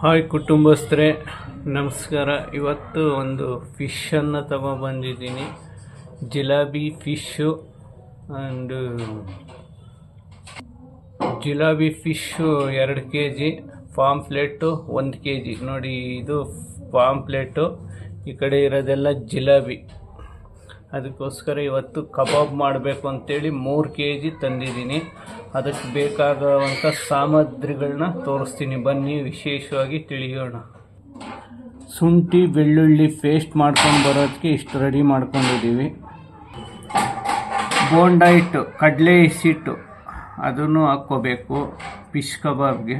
Hi ಕುಟುಂಬಸ್ಥರೇ, ನಮಸ್ಕಾರ. ಇವತ್ತು ಒಂದು ಫಿಶನ್ನು ತಗೊಬಂದಿದ್ದೀನಿ jalebi fish and jalebi fish ಎರಡು ಕೆ ಜಿ ಪಾಂಪ್ಲೆಟ್ಟು ಒಂದು ಕೆ ಜಿ ನೋಡಿ, ಇದು ಪಾಂಪ್ಲೆಟ್ಟು ಈ ಕಡೆ ಇರೋದೆಲ್ಲ ಜಿಲಾಬಿ. ಅದಕ್ಕೋಸ್ಕರ ಇವತ್ತು ಕಬಾಬ್ ಮಾಡಬೇಕು ಅಂತೇಳಿ ಮೂರು ಕೆ ಜಿ ತಂದಿದ್ದೀನಿ. ಅದಕ್ಕೆ ಬೇಕಾಗುವಂಥ ಸಾಮಗ್ರಿಗಳನ್ನ ತೋರಿಸ್ತೀನಿ. ಬನ್ನಿ, ವಿಶೇಷವಾಗಿ ತಿಳಿಯೋಣ. ಶುಂಠಿ, ಬೆಳ್ಳುಳ್ಳಿ ಪೇಸ್ಟ್ ಮಾಡ್ಕೊಂಡು ಬರೋದಕ್ಕೆ ಇಷ್ಟು ರೆಡಿ ಮಾಡ್ಕೊಂಡಿದ್ದೀವಿ. ಬೋಂಡ ಹಿಟ್ಟು, ಕಡಲೆ ಹಿಟ್ಟು ಅದನ್ನು ಹಾಕ್ಕೋಬೇಕು ಫಿಶ್ ಕಬಾಬ್ಗೆ.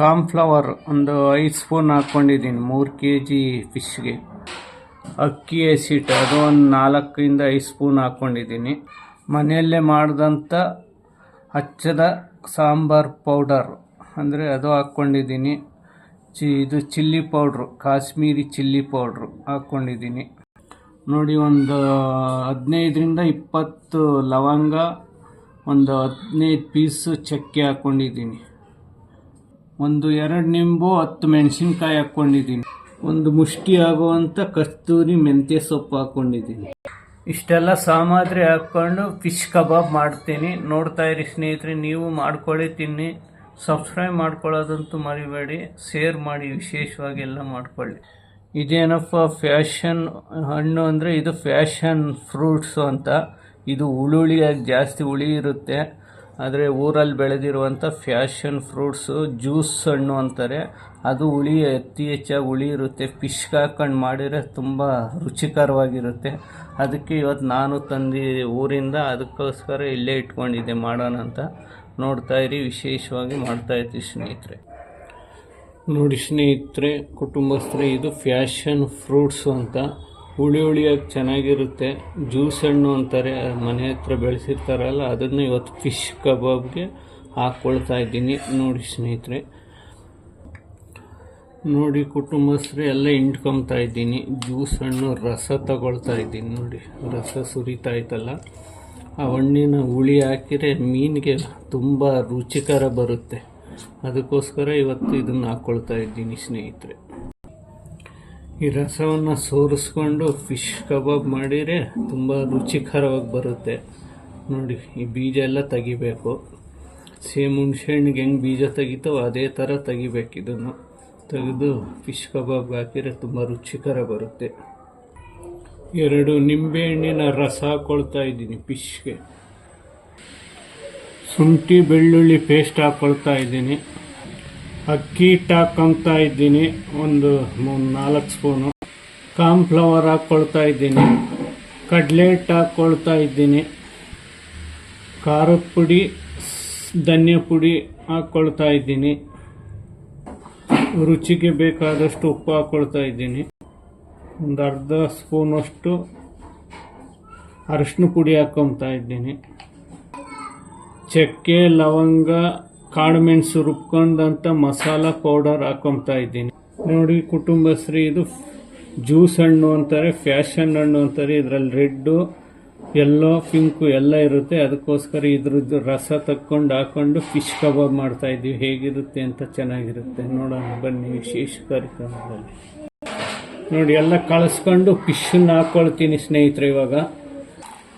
ಕಾರ್ನ್ಫ್ಲವರ್ ಒಂದು ಐದು ಸ್ಪೂನ್ ಹಾಕ್ಕೊಂಡಿದ್ದೀನಿ, ಮೂರು ಕೆ ಜಿ ಫಿಶ್ಗೆ ಅಕ್ಕಿ ಹಸಿಟ್ಟು ಅದು ಒಂದು ನಾಲ್ಕರಿಂದ ಐದು ಸ್ಪೂನ್ ಹಾಕ್ಕೊಂಡಿದ್ದೀನಿ ಮನೆಯಲ್ಲೇ ಮಾಡಿದಂಥ ಹಚ್ಚದ ಸಾಂಬಾರ್ ಪೌಡರ್, ಅಂದರೆ ಅದು ಹಾಕ್ಕೊಂಡಿದ್ದೀನಿ ಚಿ, ಇದು chilli powder, Kashmiri chilli powder ಹಾಕ್ಕೊಂಡಿದ್ದೀನಿ ನೋಡಿ, ಒಂದು ಹದಿನೈದರಿಂದ ಇಪ್ಪತ್ತು ಲವಂಗ, ಒಂದು ಹದಿನೈದು ಪೀಸು ಚಕ್ಕೆ ಹಾಕ್ಕೊಂಡಿದ್ದೀನಿ ಒಂದು ಎರಡು ನಿಂಬು, ಹತ್ತು ಮೆಣಸಿನ್ಕಾಯಿ ಹಾಕ್ಕೊಂಡಿದ್ದೀನಿ ಒಂದು ಮುಷ್ಟಿ ಆಗುವಂಥ ಕಸ್ತೂರಿ ಮೆಂತ್ಯ ಸೊಪ್ಪು ಹಾಕ್ಕೊಂಡಿದ್ದೀನಿ ಇಷ್ಟೆಲ್ಲ ಸಾಮಗ್ರಿ ಹಾಕ್ಕೊಂಡು ಫಿಶ್ ಕಬಾಬ್ ಮಾಡ್ತೀನಿ. ನೋಡ್ತಾ ಇರಿ ಸ್ನೇಹಿತರೆ, ನೀವು ಮಾಡ್ಕೊಳ್ಳಿ, ತಿನ್ನಿ. ಸಬ್ಸ್ಕ್ರೈಬ್ ಮಾಡ್ಕೊಳ್ಳೋದಂತೂ ಮರಿಬೇಡಿ. ಶೇರ್ ಮಾಡಿ, ವಿಶೇಷವಾಗಿ ಎಲ್ಲ ಮಾಡ್ಕೊಳ್ಳಿ. ಇದೇನಪ್ಪ ಫ್ಯಾಷನ್ ಹಣ್ಣು ಅಂದರೆ ಇದು ಫ್ಯಾಷನ್ ಫ್ರೂಟ್ಸು ಅಂತ. ಇದು ಹುಳುಳಿಯಾಗಿ ಜಾಸ್ತಿ ಹುಳಿ ಇರುತ್ತೆ. ಆದರೆ ಊರಲ್ಲಿ ಬೆಳೆದಿರುವಂಥ ಫ್ಯಾಷನ್ ಫ್ರೂಟ್ಸು, ಜ್ಯೂಸ್ ಹಣ್ಣು ಅಂತಾರೆ. ಅದು ಹುಳಿ ಅತಿ ಹೆಚ್ಚಾಗಿ ಹುಳಿ ಇರುತ್ತೆ. ಫಿಶ್ ಹಾಕೊಂಡು ಮಾಡಿದರೆ ತುಂಬ ರುಚಿಕರವಾಗಿರುತ್ತೆ. ಅದಕ್ಕೆ ಇವತ್ತು ನಾನು ತಂದು ಊರಿಂದ ಅದಕ್ಕೋಸ್ಕರ ಇಲ್ಲೇ ಇಟ್ಕೊಂಡಿದ್ದೆ ಮಾಡೋಣ ಅಂತ. ನೋಡ್ತಾ ಇರಿ, ವಿಶೇಷವಾಗಿ ಮಾಡ್ತಾ ಇದ್ದೀವಿ ಸ್ನೇಹಿತರೆ. ನೋಡಿ ಸ್ನೇಹಿತರೆ, ಕುಟುಂಬಸ್ಥರೇ, ಇದು ಫ್ಯಾಷನ್ ಫ್ರೂಟ್ಸು ಅಂತ. ಹುಳಿ ಹುಳಿಯಾಗಿ ಚೆನ್ನಾಗಿರುತ್ತೆ. ಜ್ಯೂಸ್ ಹಣ್ಣು ಅಂತಾರೆ ಮನೆ ಹತ್ರ ಬೆಳೆಸಿರ್ತಾರಲ್ಲ, ಅದನ್ನು ಇವತ್ತು ಫಿಶ್ ಕಬಾಬ್ಗೆ ಹಾಕ್ಕೊಳ್ತಾ ಇದ್ದೀನಿ. ನೋಡಿ ಸ್ನೇಹಿತರೆ. ನೋಡಿ ಕುಟುಂಬಸ್ಥರು, ಎಲ್ಲ ಹಿಂಡ್ಕೊತಾ ಇದ್ದೀನಿ. ಜ್ಯೂಸ್ ಹಣ್ಣು, ರಸ ತಗೊಳ್ತಾ ಇದ್ದೀನಿ. ನೋಡಿ, ರಸ ಸುರಿತಾ ಇತ್ತಲ್ಲ ಆ ಹಣ್ಣಿನ ಹುಳಿ ಹಾಕಿದರೆ ಮೀನಿಗೆ ತುಂಬ ರುಚಿಕರ ಬರುತ್ತೆ. ಅದಕ್ಕೋಸ್ಕರ ಇವತ್ತು ಇದನ್ನು ಹಾಕ್ಕೊಳ್ತಾ ಇದ್ದೀನಿ ಸ್ನೇಹಿತರೆ. ಈ ರಸವನ್ನು ಸೋರಿಸ್ಕೊಂಡು ಫಿಶ್ ಕಬಾಬ್ ಮಾಡಿದರೆ ತುಂಬ ರುಚಿಕರವಾಗಿ ಬರುತ್ತೆ. ನೋಡಿ, ಈ ಬೀಜ ಎಲ್ಲ ತೆಗಿಬೇಕು. ಸೇಮ್ ಹುಣ್ಸೆಹಣ್ಣಿಗೆ ಹೆಂಗೆ ಬೀಜ ತೆಗಿತೋ ಅದೇ ಥರ ತೆಗಿಬೇಕು ಇದನ್ನು. ತೆಗೆದು ಫಿಶ್ ಕಬಾಬ್ ಹಾಕಿದರೆ ತುಂಬ ರುಚಿಕರ ಬರುತ್ತೆ. ಎರಡು ನಿಂಬೆಹಣ್ಣಿನ ರಸ ಹಾಕ್ಕೊಳ್ತಾ ಇದ್ದೀನಿ ಫಿಶ್ಗೆ. ಶುಂಠಿ, ಬೆಳ್ಳುಳ್ಳಿ ಪೇಸ್ಟ್ ಹಾಕ್ಕೊಳ್ತಾ ಇದ್ದೀನಿ. ಅಕ್ಕಿ ಹಿಟ್ಟು ಇದ್ದೀನಿ. ಒಂದು ಮೂರು ನಾಲ್ಕು ಸ್ಪೂನು. ಕಾರ್ನ್ಫ್ಲವರ್ ಹಾಕ್ಕೊಳ್ತಾ ಇದ್ದೀನಿ. ಕಡಲೆ ಹಿಟ್ಟು ಹಾಕ್ಕೊಳ್ತಾ ಇದ್ದೀನಿ. ಖಾರದ ಪುಡಿ, ಧನ್ಯ ಪುಡಿ ಹಾಕ್ಕೊಳ್ತಾ ಇದ್ದೀನಿ. ರುಚಿಗೆ ಬೇಕಾದಷ್ಟು ಉಪ್ಪು ಹಾಕ್ಕೊಳ್ತಾ ಇದ್ದೀನಿ. ಒಂದು ಅರ್ಧ ಸ್ಪೂನಷ್ಟು ಅರಶಿನ ಪುಡಿ ಹಾಕ್ಕೊತಾ ಇದ್ದೀನಿ. ಚಕ್ಕೆ, ಲವಂಗ ಕಾಳುಮೆಣಸು ರುಬ್ಕೊಂಡಂಥ ಮಸಾಲ ಪೌಡರ್ ಹಾಕೊಂತಾ ಇದ್ದೀನಿ. ನೋಡಿ, ಕುಟುಂಬಶ್ರೀ, ಇದು ಜ್ಯೂಸ್ ಹಣ್ಣು ಅಂತಾರೆ, ಫ್ಯಾಷನ್ ಹಣ್ಣು ಅಂತಾರೆ. ಇದರಲ್ಲಿ ರೆಡ್ಡು, ಎಲ್ಲೋ, ಪಿಂಕು ಎಲ್ಲ ಇರುತ್ತೆ. ಅದಕ್ಕೋಸ್ಕರ ಇದ್ರದ್ದು ರಸ ತಕ್ಕೊಂಡು ಹಾಕೊಂಡು ಫಿಶ್ ಕಬಾಬ್ ಮಾಡ್ತಾ ಇದ್ದೀವಿ. ಹೇಗಿರುತ್ತೆ ಅಂತ ಚೆನ್ನಾಗಿರುತ್ತೆ. ನೋಡೋಣ, ಬನ್ನಿ ವಿಶೇಷ ಕಾರ್ಯಕ್ರಮದಲ್ಲಿ. ನೋಡಿ, ಎಲ್ಲ ಕಳಿಸ್ಕೊಂಡು ಫಿಶನ್ನು ಹಾಕ್ಕೊಳ್ತೀನಿ ಸ್ನೇಹಿತರೆ ಇವಾಗ.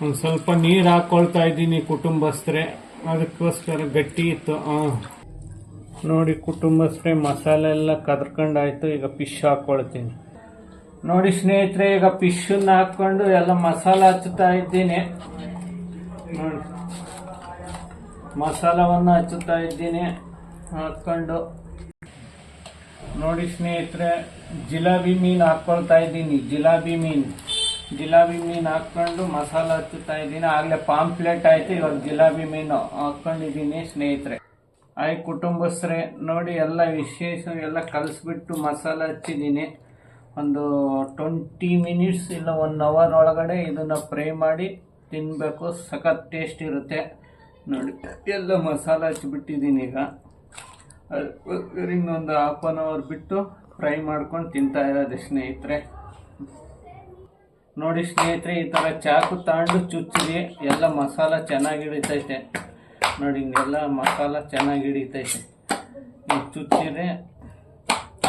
ಒಂದು ಸ್ವಲ್ಪ ನೀರು ಹಾಕ್ಕೊಳ್ತಾ ಇದ್ದೀನಿ ಕುಟುಂಬಸ್ಥರೇ. ಅದಕ್ಕೋಸ್ಕರ ಗಟ್ಟಿ ಇತ್ತು ನೋಡಿ ಕುಟುಂಬಸ್ಥರೇ ಮಸಾಲೆ ಎಲ್ಲ ಕದ್ಕೊಂಡಾಯ್ತು ಈಗ ಫಿಶ್ ಹಾಕ್ಕೊಳ್ತೀನಿ ನೋಡಿ ಸ್ನೇಹಿತರೆ, ಈಗ ಫಿಶನ್ನ ಹಾಕ್ಕೊಂಡು ಎಲ್ಲ ಮಸಾಲ ಹಚ್ಚುತ್ತಾ ಇದ್ದೀನಿ. ಮಸಾಲವನ್ನು ಹಚ್ಚುತ್ತಾ ಇದ್ದೀನಿ, ಹಾಕ್ಕೊಂಡು. ನೋಡಿ ಸ್ನೇಹಿತರೆ, ಜಿಲಾಬಿ ಮೀನು ಹಾಕ್ಕೊಳ್ತಾ ಇದ್ದೀನಿ, ಜಿಲಾಬಿ ಮೀನು. ಜಿಲಾಬಿ ಮೀನು ಹಾಕ್ಕೊಂಡು ಮಸಾಲ ಹಚ್ಚುತ್ತಾ ಇದ್ದೀನಿ. ಆಗಲೇ ಪಾಂಪ್ಲೆಟ್ ಆಯ್ತು. ಇವಾಗ ಜಿಲಾಬಿ ಮೀನು ಹಾಕ್ಕೊಂಡಿದ್ದೀನಿ ಸ್ನೇಹಿತರೆ. ಆಯ್ ಕುಟುಂಬಸ್ಥರೇ, ನೋಡಿ ಎಲ್ಲ ವಿಶೇಷ ಎಲ್ಲ ಕಲಸ್ಬಿಟ್ಟು ಮಸಾಲ ಹಚ್ಚಿದ್ದೀನಿ. ಒಂದು ಟ್ವೆಂಟಿ ಮಿನಿಟ್ಸ್ ಇಲ್ಲ ಒನ್ ಅವರ್ ಒಳಗಡೆ ಇದನ್ನು ಫ್ರೈ ಮಾಡಿ ತಿನ್ನಬೇಕು ಸಖತ್ ಟೇಸ್ಟ್ ಇರುತ್ತೆ. ನೋಡಿ, ಎಲ್ಲ ಮಸಾಲ ಹಚ್ಚಿಬಿಟ್ಟಿದ್ದೀನಿ ಈಗ. ಇನ್ನೊಂದು ಹಾಫ್ ಆನ್ ಅವರ್ ಬಿಟ್ಟು ಫ್ರೈ ಮಾಡ್ಕೊಂಡು ತಿಂತಾ ಇರೋದು ಸ್ನೇಹಿತರೆ. ನೋಡಿ ಸ್ನೇಹಿತರೆ, ಈ ಥರ ಚಾಕು ತಾಂಡು ಚುಚ್ಚಿದೆ. ಎಲ್ಲ ಮಸಾಲ ಚೆನ್ನಾಗಿ ಹಿಡಿತೈತೆ. ನೋಡಿ ಹಿಂಗೆಲ್ಲ ಮಸಾಲ ಚೆನ್ನಾಗಿ ಹಿಡಿತೈತೆ. ಈ ಚುಚ್ಚಿದ್ರೆ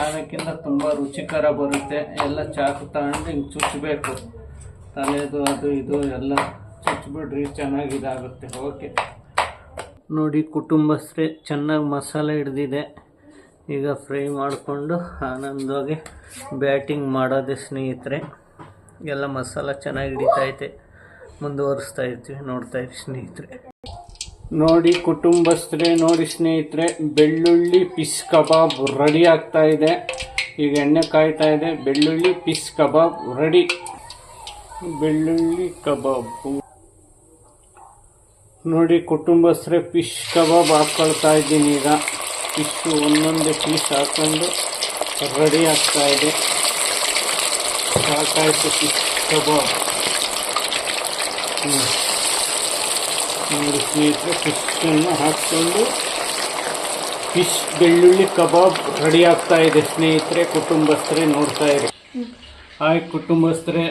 ಅದಕ್ಕಿಂತ ತುಂಬ ರುಚಿಕರ ಬರುತ್ತೆ. ಎಲ್ಲ ಚಾಕು ತಾಂಡು ಹಿಂಗೆ ಚುಚ್ಚಬೇಕು ತಲೆದು, ಅದು ಇದು ಎಲ್ಲ ಚುಚ್ಚಿಬಿಡ್ರಿ ಚೆನ್ನಾಗಿ ಇದಾಗುತ್ತೆ. ಓಕೆ. ನೋಡಿ ಕುಟುಂಬಸ್ಥರೇ ಚೆನ್ನಾಗಿ ಮಸಾಲೆ ಹಿಡ್ದಿದೆ. ಈಗ ಫ್ರೈ ಮಾಡಿಕೊಂಡು ಆನಂದವಾಗಿ ಬ್ಯಾಟಿಂಗ್ ಮಾಡೋದೇ ಸ್ನೇಹಿತರೆ. ಎಲ್ಲ ಮಸಾಲ ಚೆನ್ನಾಗಿ ಹಿಡಿತೈತೆ ಮುಂದುವರಿಸ್ತಾ ಇರ್ತೀವಿ, ನೋಡ್ತಾ ಇರಿ ಸ್ನೇಹಿತರೆ. ನೋಡಿ ಕುಟುಂಬಸ್ಥರೇ, ನೋಡಿ ಸ್ನೇಹಿತರೆ, ಬೆಳ್ಳುಳ್ಳಿ ಪಿಸ್ ಕಬಾಬ್ ರೆಡಿ ಆಗ್ತಾ ಇದೆ. ಈಗ ಎಣ್ಣೆ ಕಾಯ್ತಾ ಇದೆ, ಬೆಳ್ಳುಳ್ಳಿ ಪಿಸ್ ಕಬಾಬ್ ರೆಡಿ ಬೆಳ್ಳುಳ್ಳಿ ಕಬಾಬು. ನೋಡಿ ಕುಟುಂಬಸ್ಥರೇ ಫಿಶ್ ಕಬಾಬ್ ಹಾಕ್ಕೊಳ್ತಾ ಇದ್ದೀನಿ ಈಗ. ಫಿಶ್ ಒಂದೊಂದೇ ಪೀಸ್ ಹಾಕೊಂಡು ರೆಡಿ ಆಗ್ತಾ ಇದೆ. ಸಾಕಾಯ್ತು ಫಿಶ್ ಕಬಾಬ್ ನೋಡಿ ಸ್ನೇಹಿತರೆ ಫಿಶನ್ನು ಹಾಕ್ಕೊಂಡು ಫಿಶ್ ಬೆಳ್ಳುಳ್ಳಿ ಕಬಾಬ್ ರೆಡಿ ಆಗ್ತಾ ಇದೆ. ಸ್ನೇಹಿತರೆ, ಕುಟುಂಬಸ್ಥರೇ, ನೋಡ್ತಾ ಇರಿ. ಹಾಯ್, ಕುಟುಂಬಸ್ಥರೇ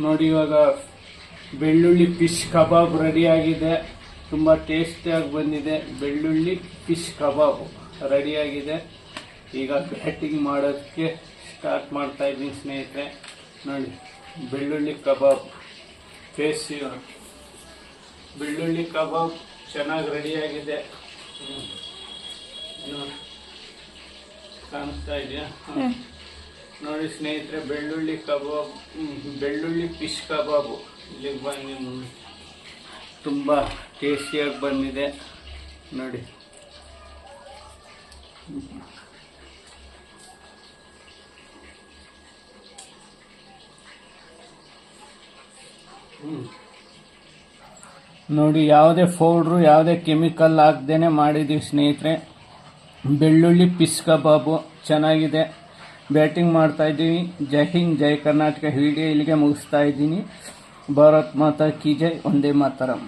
ನೋಡಿ ಇವಾಗ ಬೆಳ್ಳುಳ್ಳಿ ಫಿಶ್ ಕಬಾಬ್ ರೆಡಿ ಆಗಿದೆ ತುಂಬ ಟೇಸ್ಟಿಯಾಗಿ ಬಂದಿದೆ ಬೆಳ್ಳುಳ್ಳಿ ಫಿಶ್ ಕಬಾಬ್ ರೆಡಿಯಾಗಿದೆ ಈಗ ಬ್ಯಾಟಿಂಗ್ ಮಾಡೋದಕ್ಕೆ ಸ್ಟಾರ್ಟ್ ಮಾಡ್ತಾ ಇದ್ದೀನಿ ಸ್ನೇಹಿತರೆ. ನೋಡಿ ಬೆಳ್ಳುಳ್ಳಿ ಕಬಾಬ್. ಟೇಸ್ಟಿ ಬೆಳ್ಳುಳ್ಳಿ ಕಬಾಬ್ ಚೆನ್ನಾಗಿ ರೆಡಿಯಾಗಿದೆ ಕಾಣಿಸ್ತಾ ಇದೆಯಾ? ನೋಡಿ ಸ್ನೇಹಿತರೆ ಬೆಳ್ಳುಳ್ಳಿ ಕಬಾಬ್ ಬೆಳ್ಳುಳ್ಳಿ ಫಿಶ್ ಕಬಾಬು. ಇಲ್ಲಿಗೆ ಬನ್ನಿ ನೋಡಿ. ತುಂಬ ಟೇಸ್ಟಿಯಾಗಿ ಬಂದಿದೆ. ನೋಡಿ. ನೋಡಿ, ಯಾವುದೇ ಪೌಡ್ರು, ಯಾವುದೇ ಕೆಮಿಕಲ್ ಹಾಕ್ದೇ ಮಾಡಿದ್ದೀವಿ ಸ್ನೇಹಿತರೆ. ಬೆಳ್ಳುಳ್ಳಿ ಪಿಸ್ ಕಬಾಬು ಚೆನ್ನಾಗಿದೆ. ಬ್ಯಾಟಿಂಗ್ ಮಾಡ್ತಾ ಇದ್ದೀವಿ. ಜೈ ಹಿಂದ್, ಜೈ ಕರ್ನಾಟಕ. ವಿಡಿಯೋ ಇಲ್ಲಿಗೆ ಮುಗಿಸ್ತಾ ಇದ್ದೀನಿ. ಭಾರತ್ ಮಾತಾ ಕಿ ಜೈ. ಒಂದೇ ಮಾತರಂ.